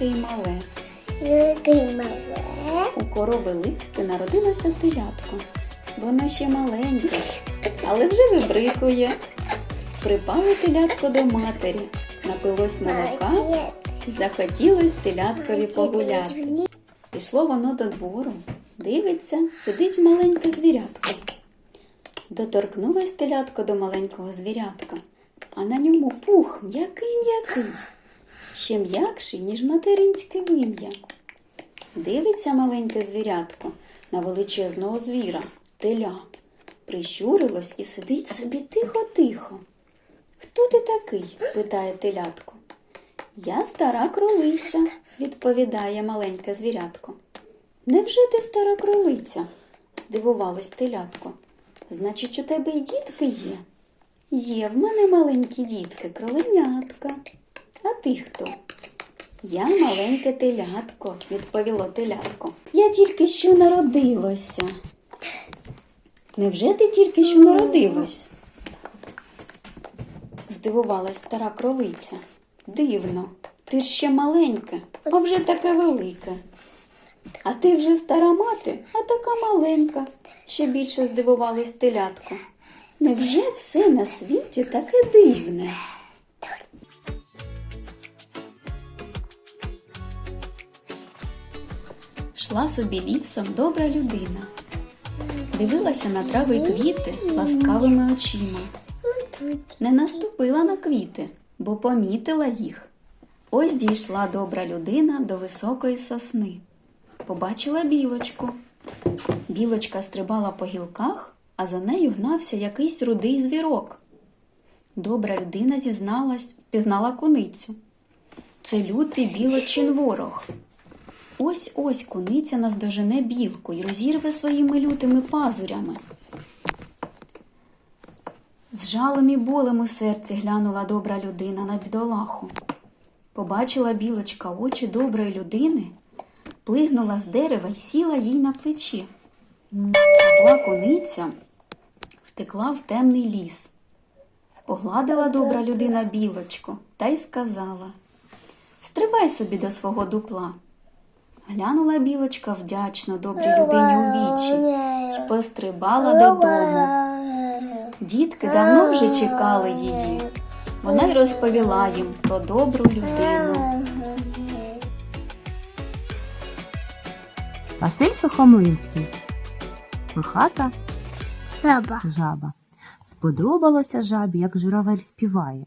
велике і мале. Великий мале. У корови Лиски народилося телятко. Воно ще маленьке, але вже вибрикує. Припало телятко до матері, напилось молока, і захотілось теляткові погуляти. Пішло воно до двору, дивиться, сидить маленьке звірятко. Доторкнулось телятко до маленького звірятка, а на ньому пух м'який м'який, ще м'якший, ніж материнське вим'я. Дивиться маленьке звірятко на величезного звіра, теля. Прищурилось і сидить собі тихо-тихо. Хто ти такий? питає телятко. Я стара кролиця, відповідає маленьке звірятко. Невже ти стара кролиця? здивувалось телятко. Значить, у тебе й дітки є? Є в мене маленькі дітки, кроленятка. А ти хто? Я маленьке телятко, відповіло телятко. Я тільки що народилося. Невже ти тільки що народилась? Здивувалась стара кролиця. Дивно, ти ж ще маленьке, а вже таке велике. А ти вже стара мати, а така маленька, ще більше здивувалась телятко. Невже все на світі таке дивне? Шла собі лісом добра людина. Дивилася на трави й квіти ласкавими очима. Не наступила на квіти, бо помітила їх. Ось дійшла добра людина до високої сосни. Побачила білочку. Білочка стрибала по гілках, а за нею гнався якийсь рудий звірок. Добра людина зізналась, впізнала куницю. Це лютий білочин ворог. Ось ось куниця наздожене білку й розірве своїми лютими пазурями. З жалем і болем у серці глянула добра людина на бідолаху. Побачила білочка очі доброї людини, плигнула з дерева й сіла їй на плечі. А зла куниця втекла в темний ліс. Погладила добра людина білочку та й сказала Стрибай собі до свого дупла. Глянула білочка вдячно добрій людині у вічі й пострибала додому. Дітки давно вже чекали її. Вона й розповіла їм про добру людину. Василь Сухомлинський. Хата Саба. жаба. Сподобалося жабі, як журавель співає.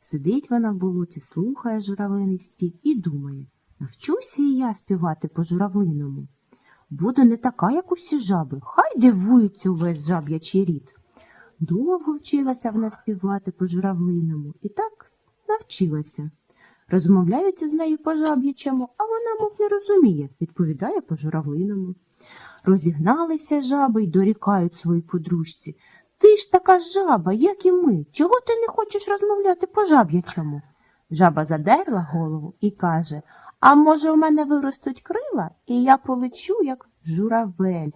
Сидить вона в болоті, слухає журавлиний спів і думає навчуся і я співати по журавлиному. Буду не така, як усі жаби, хай дивуються увесь жаб'ячий рід. Довго вчилася вона співати по журавлиному і так навчилася. Розмовляють з нею по жаб'ячому, а вона, мов не розуміє, відповідає по журавлиному. Розігналися жаби й дорікають своїй подружці. Ти ж така жаба, як і ми. Чого ти не хочеш розмовляти по жаб'ячому? Жаба задерла голову і каже А може, у мене виростуть крила, і я полечу, як журавель.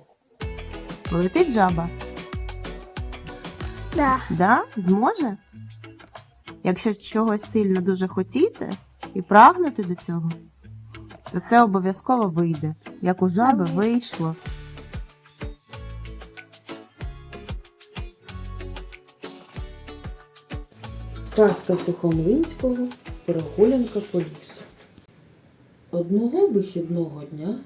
Полетить жаба? Да. Да? Зможе? Якщо чогось сильно дуже хотіти і прагнути до цього, то це обов'язково вийде, як у жаби вийшло. Казка Сухомлинського Прогулянка по лісу. Одного вихідного дня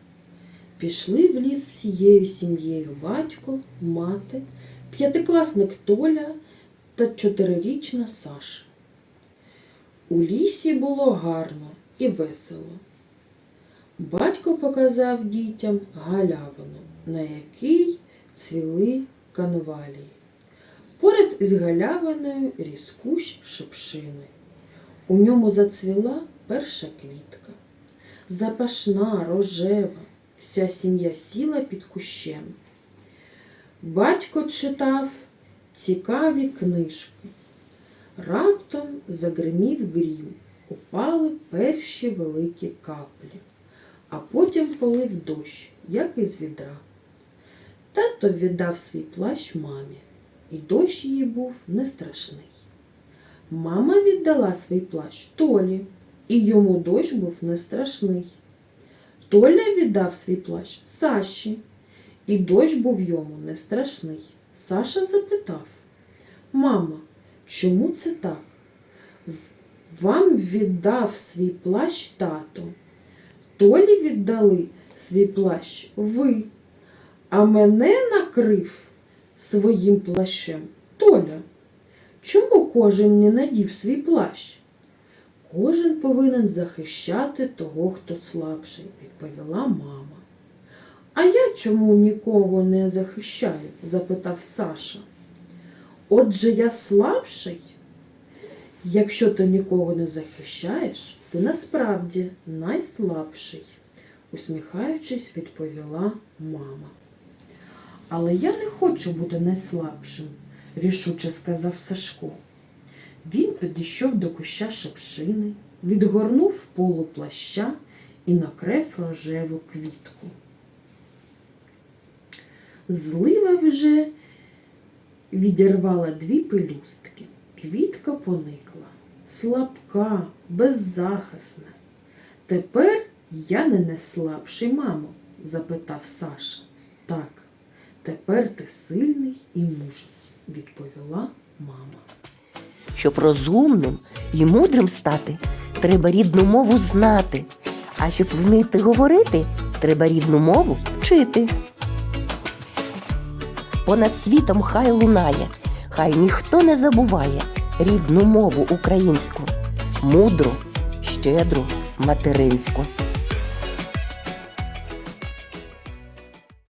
пішли в ліс всією сім'єю батько, мати, п'ятикласник Толя та чотирирічна Саша. У лісі було гарно і весело. Батько показав дітям галявину, на якій цвіли канвалії. Поряд із галявиною ріс кущ шипшини. У ньому зацвіла перша квітка. Запашна, рожева, вся сім'я сіла під кущем. Батько читав цікаві книжки. Раптом загримів грім, упали перші великі каплі, а потім полив дощ, як із відра. Тато віддав свій плащ мамі, і дощ її був не страшний. Мама віддала свій плащ Толі, і йому дощ був не страшний. Толя віддав свій плащ Саші, і дощ був йому не страшний. Саша запитав Мама, чому це так? Вам віддав свій плащ тато. Толі віддали свій плащ ви, а мене накрив своїм плащем Толя. Чому кожен не надів свій плащ? Кожен повинен захищати того, хто слабший, відповіла мама. А я чому нікого не захищаю? запитав Саша. Отже, я слабший? Якщо ти нікого не захищаєш, ти насправді найслабший, усміхаючись, відповіла мама. Але я не хочу бути найслабшим, рішуче сказав Сашко. Він підійшов до куща шепшини, відгорнув полу плаща і накрив рожеву квітку. Злива вже відірвала дві пелюстки. Квітка поникла, слабка, беззахисна. Тепер я не найслабший, мамо? запитав Саша. Так, тепер ти сильний і мужній, відповіла мама. Щоб розумним і мудрим стати, треба рідну мову знати. А щоб вміти говорити, треба рідну мову вчити. Понад світом хай лунає, хай ніхто не забуває рідну мову українську, мудру, щедру, материнську.